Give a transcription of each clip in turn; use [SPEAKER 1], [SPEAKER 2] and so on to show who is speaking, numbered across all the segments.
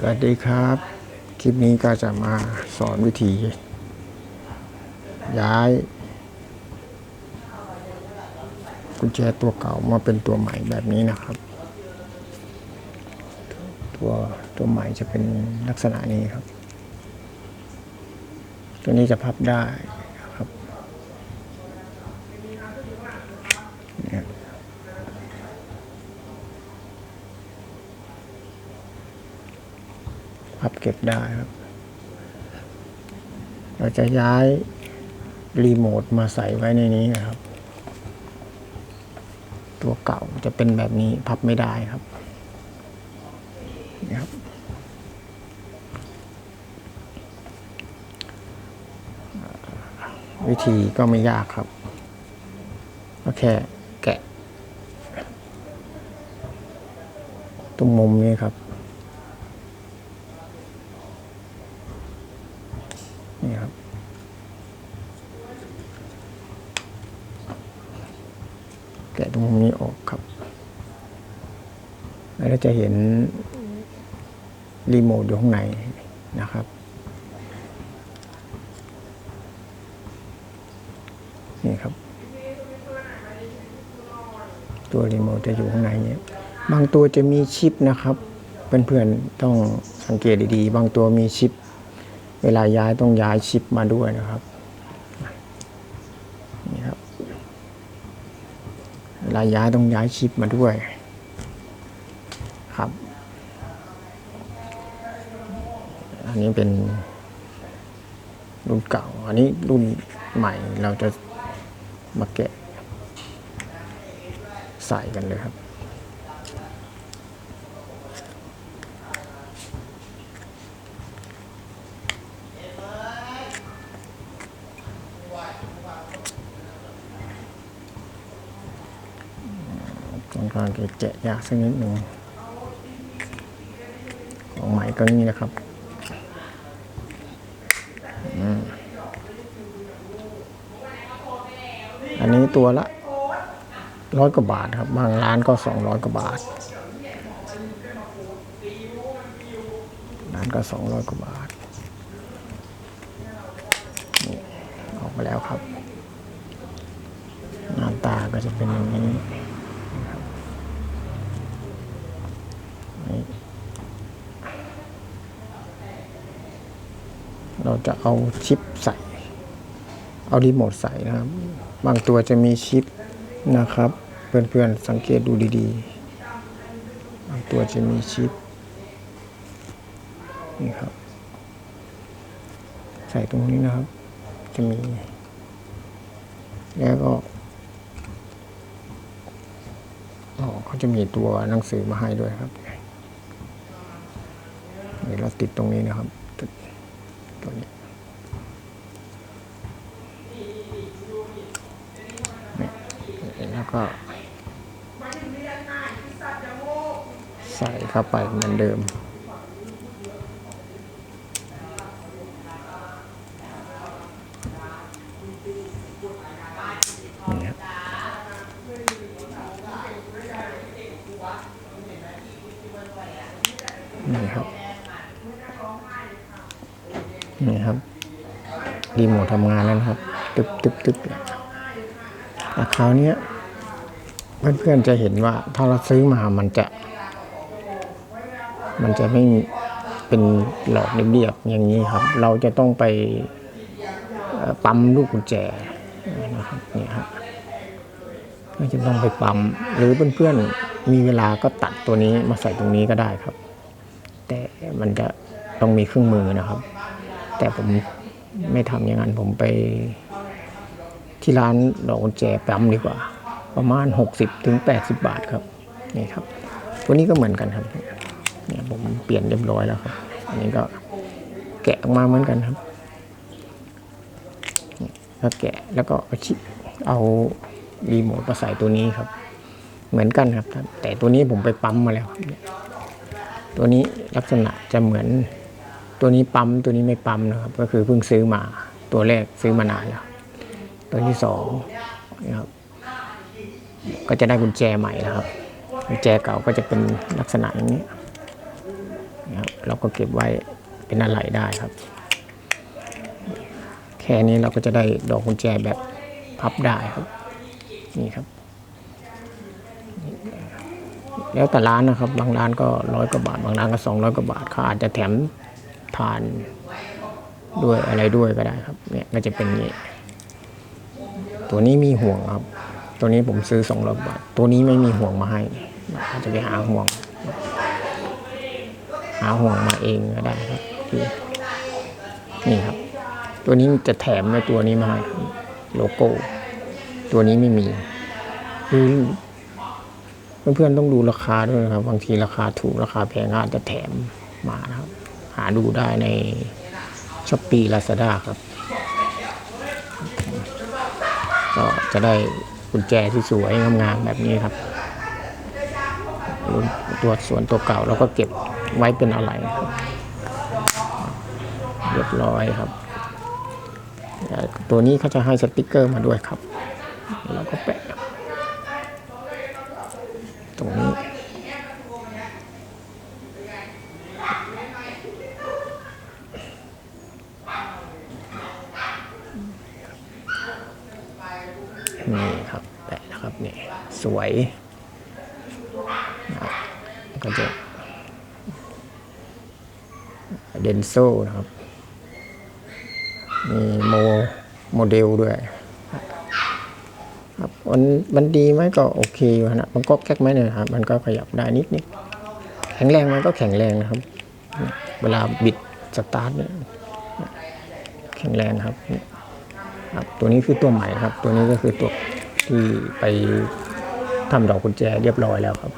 [SPEAKER 1] สวัสดีครับ คลิปนี้ก็จะมาสอนวิธี ย้าย กุญแจตัวเก่ามาเป็นตัวใหม่แบบนี้นะครับ ตัวตัวใหม่จะเป็นลักษณะนี้ครับ ตัวนี้จะพับได้ครับเนี่ย พับเก็บได้ครับ เราจะย้ายรีโมทมาใส่ไว้ในนี้นะครับ ตัวเก่าจะเป็นแบบนี้พับไม่ได้ครับนี่ครับวิธีก็ไม่ยากครับก็แค่แกะ ตรงมุมนี้ครับ นี่ครับ แกะตรงนี้ออกครับ แล้วจะเห็นรีโมทอยู่ข้างในนะครับ นี่ครับ ตัวรีโมทจะอยู่ข้างในเนี้ยบางตัวจะมีชิปนะครับเพื่อนๆต้องสังเกตดีๆ บางตัวมีชิป เวลาย้ายต้องย้ายชิปมาด้วยนะครับนี่ครับ เวลาย้ายต้องย้ายชิปมาด้วยครับ อันนี้เป็นรุ่นเก่า อันนี้รุ่นใหม่เราจะมาแกะใส่กันเลยครับ ค่อนข้างจะแกะยากสักนิดหนึ่งของใหม่ก็นี่นะครับอันนี้ตัวละร้อยกว่าบาทครับ บางร้านก็สองร้อยกว่าบาท ร้านก็สองร้อยกว่าบาทออกมาแล้วครับ หน้าตาก็จะเป็นอย่างนี้นะครับนี่เรา จะเอาชิปใส่ เอารีโมทใส่นะครับ บางตัวจะมีชิปนะครับ เพื่อนๆสังเกตดูดีๆ บางตัวจะมีชิปนี่ครับ ใส่ตรงนี้นะครับ จะมี แล้วก็อ๋อเขาจะมีตัวหนังสือมาให้ด้วยครับเดี๋ยวเราติดตรงนี้นะครับติดตรงนี้ แล้ว ก็ใส่เข้าไปเหมือนเดิม นี่ครับนี่ครับนี่ครับรีโมททำงานแล้วนะครับ ตึ๊บตึ๊บตึ๊บเนี่ยแต่คราวเนี้ย เพื่อนๆจะเห็นว่าถ้าเราซื้อมามันจะ มันจะไม่เป็นหลอกเรียบๆอย่างนี้ครับ เราจะต้องไปปั๊มลูกกุญแจนะครับเนี่ยครับก็จะต้องไปปั๊มหรือเพื่อนๆมีเวลาก็ตัดตัวนี้มาใส่ตรงนี้ก็ได้ครับ แต่มันจะต้องมีเครื่องมือนะครับ แต่ผมไม่ทำอย่างนั้นผมไปที่ร้านดอกกุญแจปั๊มดีกว่า ประมาณ 60ถึง80บาทครับนี่ครับตัวนี้ก็เหมือนกันครับเนี่ยผมเปลี่ยนเรียบร้อยแล้วครับอันนี้ก็แกะออกมาเหมือนกันครับนี่ก็แกะแล้วก็เอาชิปเอารีโมทมาใส่ตัวนี้ครับ เหมือนกันครับ แต่ตัวนี้ผมไปปั๊มมาแล้วครับตัวนี้ลักษณะจะเหมือนตัวนี้ปั๊มตัวนี้ไม่ปั๊มนะครับ ก็คือเพิ่งซื้อมาตัวแรกซื้อมานานแล้ว ตัวที่สองนะครับ ก็จะได้กุญแจใหม่นะครับกุญแจเก่าก็จะเป็นลักษณะอย่างนี้นะครับเราก็เก็บไว้เป็นอะไรได้ครับ แค่นี้เราก็จะได้ดอกกุญแจแบบพับได้ครับนี่ครับ แล้วแต่ร้านนะครับบางร้านก็ร้อยกว่าบาท บางร้านก็สองร้อยกว่าบาทเขาอาจจะแถมทานด้วยอะไรด้วยก็ได้ครับเนี่ยก็จะเป็นอย่างนี้ตัวนี้มีห่วงครับ ตัวนี้ผมซื้อสองร้อยบาท ตัวนี้ไม่มีห่วงมาให้ จะไปหาห่วง หาห่วงมาเองก็ได้ครับนี่ครับ ตัวนี้จะแถมในตัวนี้มาให้โลโก้ ตัวนี้ไม่มีคือเพื่อนๆต้องดูราคาด้วยนะครับ บางทีราคาถูกราคาแพงอาจจะแถมมานะครับ หาดูได้ในช้อปปี้ลาซาด้าครับ ก็จะได้ กุญแจที่สวยงามๆแบบนี้ครับตัวส่วนตัวเก่าเราก็เก็บไว้เป็นอะไรครับเรียบร้อยครับ ตัวนี้เขาจะให้สติกเกอร์มาด้วยครับ เราก็แปะ ตรงนี้ นี่ครับแปะนะครับนี่สวยนะครับก็จะเดนโซนะครับ มีโมโมเดลด้วยครับมันมันดีไหมก็โอเคอยู่นะมันก็แก๊กไหมเนี่ยครับ มันก็ขยับได้นิดนิดแข็งแรงมันก็แข็งแรงนะครับ เวลาบิดสตาร์ทเนี่ยแข็งแรงครับครับ ตัวนี้คือตัวใหม่ครับ ตัวนี้ก็คือตัว ที่ไปทำดอกกุญแจเรียบร้อยแล้วครับ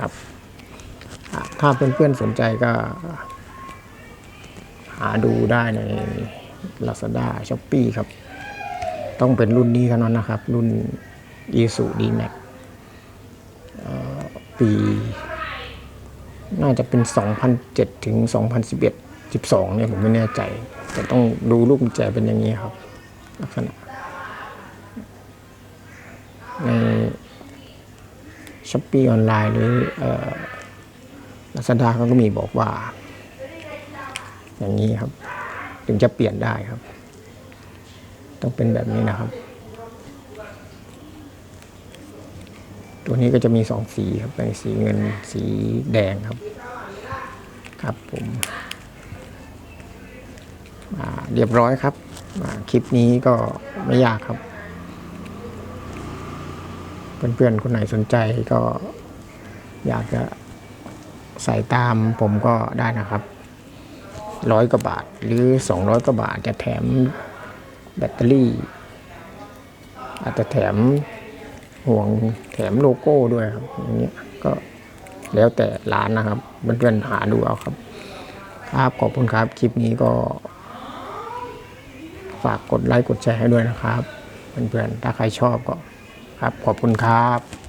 [SPEAKER 1] ครับ ถ้าเพื่อนๆสนใจก็ หาดูได้ใน Lazada s h o p e e ครับ ต้องเป็นรุ่นนี้เท่านั้นนะครับ รุ่น i s u d m a x ปี น่าจะเป็น 2007 ถึง 2011 12เนี่ยผมไม่แน่ใจ แต่ต้องดูลูกกุญแจเป็นอย่างนี้ครับ ลักษณะ ช้อปปี้ออนไลน์หรือลาซาด้าเขาก็มีบอกว่า อย่างนี้ครับ ถึงจะเปลี่ยนได้ครับ ต้องเป็นแบบนี้นะครับ ตัวนี้ก็จะมีสองสีครับเป็นสีเงินสีแดงครับ ครับผมเรียบร้อยครับ คลิปนี้ก็ไม่ยากครับ เพื่อนๆ คนไหนสนใจก็อยากจะใส่ตามผมก็ได้นะครับร้อยกว่าบาท หรือสองร้อยกว่าบาทจะแถมแบตเตอรี่ อาจจะแถมห่วงแถมโลโก้ด้วยครับอย่างเงี้ยก็แล้วแต่ร้านนะครับเพื่อนๆหาดูเอาครับ ครับขอบคุณครับ คลิปนี้ก็ ฝากกดไลค์กดแชร์ให้ด้วยนะครับ เพื่อนๆถ้าใครชอบก็ ครับ ขอบคุณครับ